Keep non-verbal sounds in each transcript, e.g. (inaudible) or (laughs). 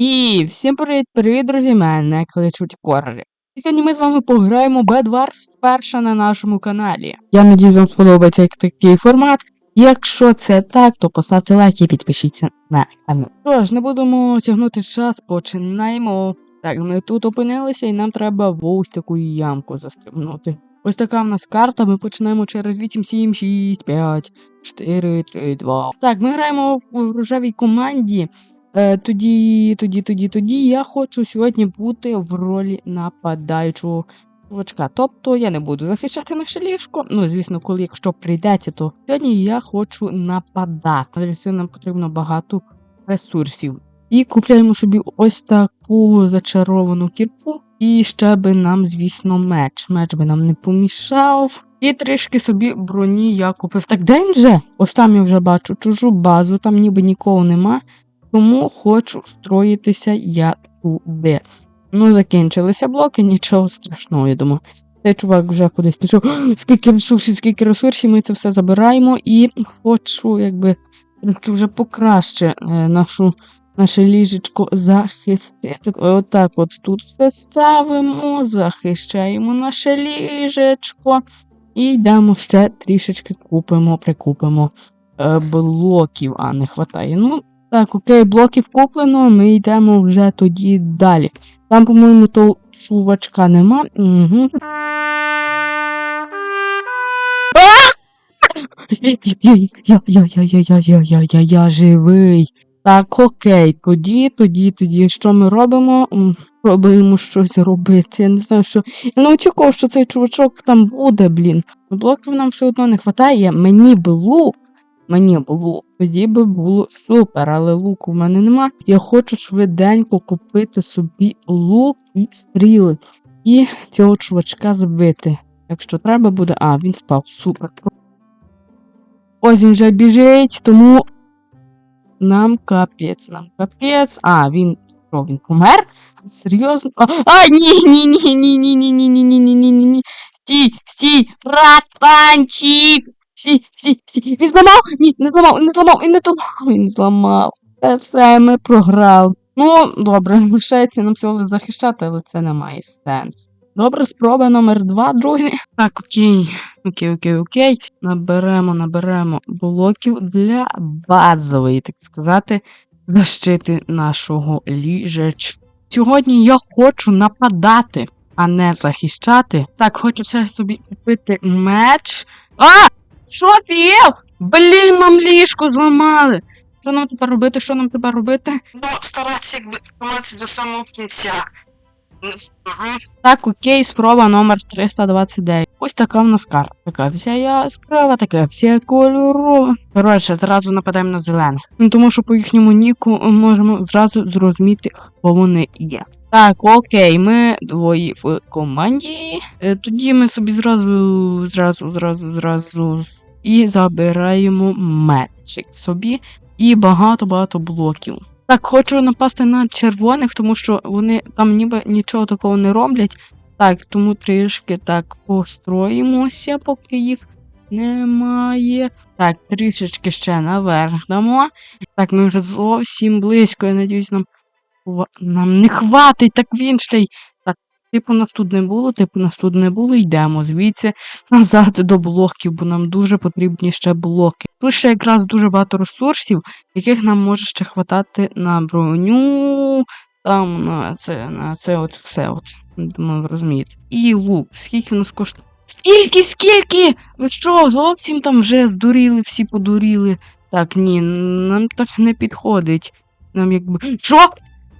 І всім привіт, привіт, друзі! Мене кличуть Корри. І сьогодні ми з вами пограємо Bed Wars вперше на нашому каналі. Я надіюсь, вам сподобається як такий формат. Якщо це так, то поставте лайк і підпишіться на канал. Що ж, не будемо тягнути час, починаємо. Так, ми тут опинилися, і нам треба в ось таку ямку застрибнути. Ось така в нас карта. Ми починаємо через 8, 7, 6, 5, 4, 3, 2. Так, ми граємо в рожевій команді. Е, тоді, тоді, тоді, тоді я хочу сьогодні бути в ролі нападаючого чувачка. Тобто я не буду захищати наше ліжко. Ну, звісно, коли якщо прийдеться, то сьогодні я хочу нападати. Для цього нам потрібно багато ресурсів. І купляємо собі ось таку зачаровану кірку. І ще би нам, звісно, меч. Меч би нам не помішав. І трішки собі броні я купив. Так де він же? Ось там я вже бачу чужу базу, там ніби нікого нема. Тому хочу строїтися я туди. Ну, закінчилися блоки, нічого страшного, я думаю. Цей чувак вже кудись пішов. (gasps) Скільки ресурсів, скільки ресурсів, ми це все забираємо і хочу, якби, вже покраще е, нашу, наше ліжечко захистити. Отак от тут все ставимо, захищаємо наше ліжечко. І йдемо ще трішечки купимо, прикупимо е, блоків, а не хватає. Ну, так, окей, блоків куплено, ми йдемо вже тоді далі. Там, по-моєму, то чувачка нема. Угу. Я живий. Так, окей, тоді, тоді, тоді, що ми робимо? Пробуємо щось робити. Я не знаю, що. Я не очікував, що цей чувачок там буде, блін. Блоків нам все одно не вистачає. Мені б мені було. Тоді би було супер, але луку в мене нема. Я хочу швиденько купити собі лук і стріли. І цього чувачка збити. Якщо треба буде. А, він впав. Супер. Ось він вже біжить, тому нам капець, нам капець. А, він що, він помер? Серйозно? А, а ні, ні, ні, ні, ні, ні, ні, ні, ні, ні, ні, ні. Стій, стій, братанчик! Всі, всі, всі. Він зламав? Ні, не зламав, не зламав, і не зламав. (laughs) Він зламав. Це все, ми програли. Ну, добре, (laughs) лишається нам всього захищати, але це не має сенсу. Добре, спроба номер два, друзі. Так, окей, окей, окей, окей. Наберемо, наберемо блоків для базової, так сказати, защити нашого ліжечка. Сьогодні я хочу нападати, а не захищати. Так, хочу ще собі купити меч. А! Що фієв? Блін, нам ліжко зламали. Що нам тепер робити? Що нам тепер робити? Ну, старатися якби триматися до самого кінця. Так, окей, спроба номер 329. Ось така в нас карта. Така вся яскрава, така вся кольорова. Коротше, зразу нападаємо на зелених. Ну, тому що по їхньому ніку можемо зразу зрозуміти, хто вони є. Так, окей, ми двоє в команді. Е, Тоді ми собі зразу, зразу, зразу, зразу і забираємо метчик собі і багато-багато блоків. Так, хочу напасти на червоних, тому що вони там ніби нічого такого не роблять. Так, тому трішки так построїмося, поки їх немає. Так, трішечки ще наверх дамо. Так, ми вже зовсім близько, я надіюсь, нам Нам не хватить, так він ще й. Так, типу нас тут не було, типу нас тут не було, йдемо звідси (laughs) назад до блоків, бо нам дуже потрібні ще блоки. Тут ще якраз дуже багато ресурсів, яких нам може ще хватати на броню, там на це, на це от все от. Думаю, розумієте. І лук, скільки в нас коштує? Скільки, скільки? Ви що, зовсім там вже здуріли, всі подуріли. Так, ні, нам так не підходить. Нам якби. Що?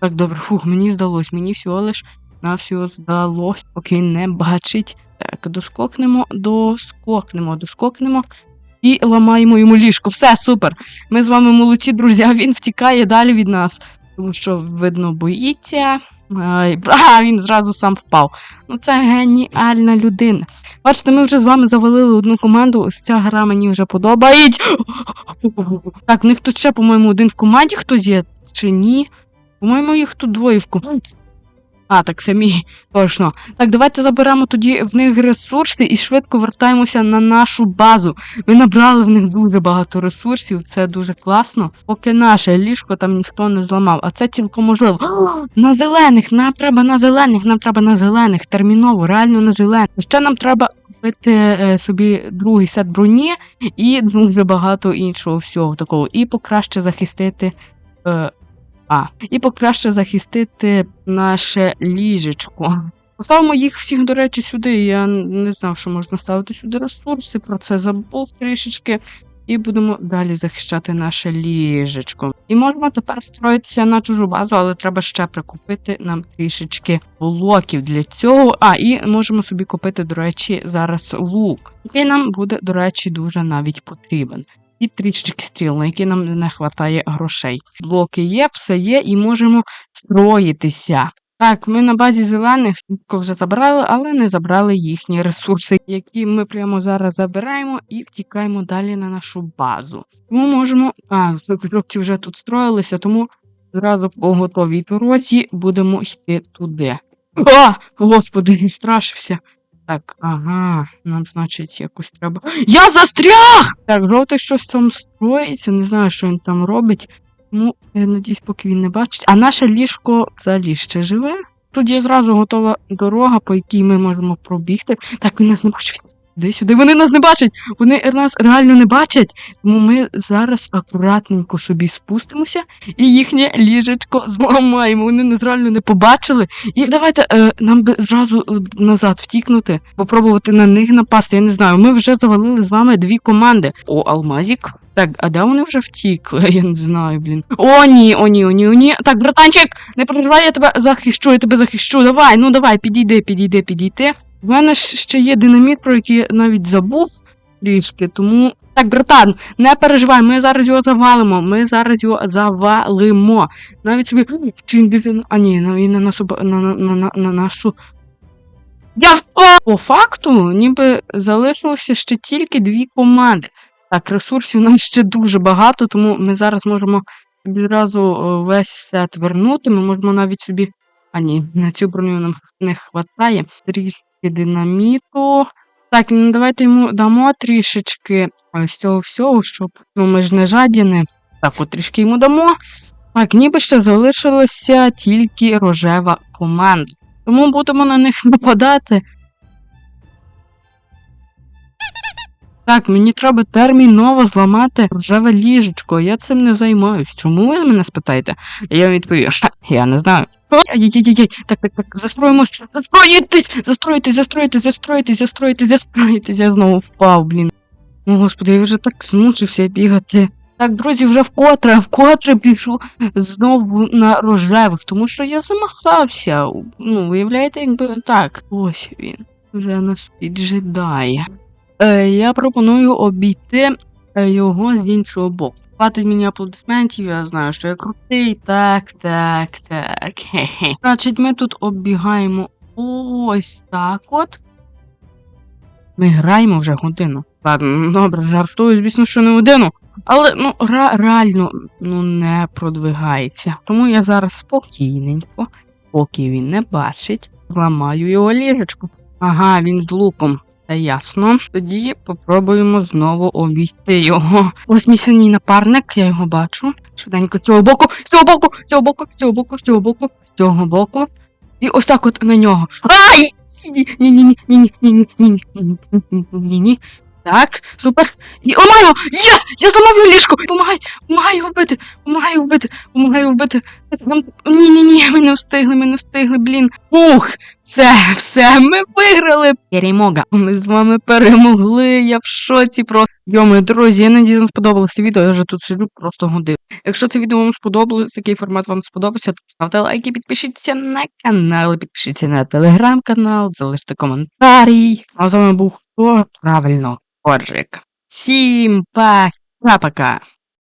Так, добре, фух, мені здалось, мені всього лиш на всього здалось, поки не бачить. Так, доскокнемо, доскокнемо, доскокнемо і ламаємо йому ліжко. Все, супер. Ми з вами молодці, друзі, а він втікає далі від нас, тому що, видно, боїться. (laughs) А, він зразу сам впав. Ну, це геніальна людина. Бачите, ми вже з вами завалили одну команду. Ось ця гра мені вже подобається. (gasps) Так, в них тут ще, по-моєму, один в команді хтось є, чи ні? По-моєму, їх тут команді. А, так мій, (laughs) точно. Так, давайте заберемо тоді в них ресурси і швидко вертаємося на нашу базу. Ми набрали в них дуже багато ресурсів, це дуже класно. Поки наше ліжко там ніхто не зламав, а це цілком можливо. (gasps) На зелених, нам треба на зелених, нам треба на зелених, терміново, реально на зелених. Ще нам треба купити е, собі другий сет броні і дуже багато іншого всього такого. І покраще захистити. Е, а, і покраще захистити наше ліжечко. Поставимо їх всіх, до речі, сюди. Я не знав, що можна ставити сюди ресурси, про це забув трішечки. І будемо далі захищати наше ліжечко. І можемо тепер строїтися на чужу базу, але треба ще прикупити нам трішечки блоків для цього. А, і можемо собі купити, до речі, зараз лук, який нам буде, до речі, дуже навіть потрібен. І трішечки стріл, на які нам не вистачає грошей. Блоки є, все є, і можемо строїтися. Так, ми на базі зелених вже забрали, але не забрали їхні ресурси, які ми прямо зараз забираємо і втікаємо далі на нашу базу. Тому можемо. А, хлопці вже тут строїлися, тому зразу по готовій дорозі будемо йти туди. А! Господи, страшився. Так, ага, нам, значить, якось треба. (gasps) Я застряг! Так, жовтий щось там строїться, не знаю, що він там робить. Ну, я надіюсь, поки він не бачить. А наше ліжко взагалі ще живе. Тут є зразу готова дорога, по якій ми можемо пробігти. Так, він нас не бачить. Де сюди? Вони нас не бачать! Вони нас реально не бачать. Тому ми зараз акуратненько собі спустимося і їхнє ліжечко зламаємо. Вони нас реально не побачили. І давайте е, нам би зразу е, назад втікнути, попробувати на них напасти. Я не знаю. Ми вже завалили з вами дві команди. О, Алмазік. Так, а де вони вже втікли? (laughs) Я не знаю, блін. О, ні, о, ні, о, ні, о, ні. Так, братанчик, не переживай, я тебе захищу, я тебе захищу. Давай, ну давай, підійди, підійди, підійди. У мене ще є динаміт, про який я навіть забув трішки, тому. Так, братан, не переживай, ми зараз його завалимо. Ми зараз його завалимо. Навіть собі. А ні, він на нас на, на, на, на, на нашу. Я! По факту, ніби залишилося ще тільки дві команди. Так, ресурсів у нас ще дуже багато, тому ми зараз можемо відразу весь сет вернути. Ми можемо навіть собі. А ні, на цю броню нам не вистачає. Динаміту. Так, ну давайте йому дамо трішечки з цього всього, щоб. Ну ми ж не жадіни. Так, от трішки йому дамо. Так, ніби ще залишилося тільки рожева команда. Тому будемо на них нападати. Так, мені треба терміново зламати рожеве ліжечко. Я цим не займаюсь. Чому ви мене спитаєте? Я вам відповів, «Ха, я не знаю. Ай-яй-яй-яй, так, так, так, застроїмось, застроїтесь, застроїтесь, застроїтесь, застроїтесь, застроїтесь, застроїтесь. Я знову впав, блін. О, господи, я вже так змучився бігати. Так, друзі, вже вкотре, вкотре пішов знову на рожевих, тому що я замахався. Ну, виявляєте, якби так. Ось він. Вже нас піджидає. Е, я пропоную обійти е, його з іншого боку. Хватить мені аплодисментів, я знаю, що я крутий. Так, так, так. (laughs) Значить, ми тут оббігаємо ось так от. Ми граємо вже годину. Ладно, ну, добре, жартую, звісно, що не годину. Але ну ра- реально ну, не продвигається. Тому я зараз спокійненько, поки він не бачить, зламаю його ліжечко. Ага, він з луком. Ясно. Тоді попробуємо знову обійти його. Ось мій синій напарник, я його бачу. Швиденько цього боку, з цього боку, з цього боку, з цього боку, з цього боку, з цього боку. І ось так от на нього. Ай! Ні, так, супер. І, о, маю! Єс! Я замовлю ліжко! Помагай! Помагай вбити! Помагай вбити! Помагай вбити! Ні, ні, ні, ми не встигли, ми не встигли, блін. Ух! Це все, ми виграли! Перемога! Ми з вами перемогли! Я в шоці просто. Йоми, друзі, я надію, вам сподобалось це відео, я вже тут сиджу просто годив. Якщо це відео вам сподобалось, такий формат вам сподобався, то ставте лайки, підпишіться на канал, підпишіться на телеграм-канал, залиште коментарі. А з вами був хто правильно. Коржик. Всім пока-пока!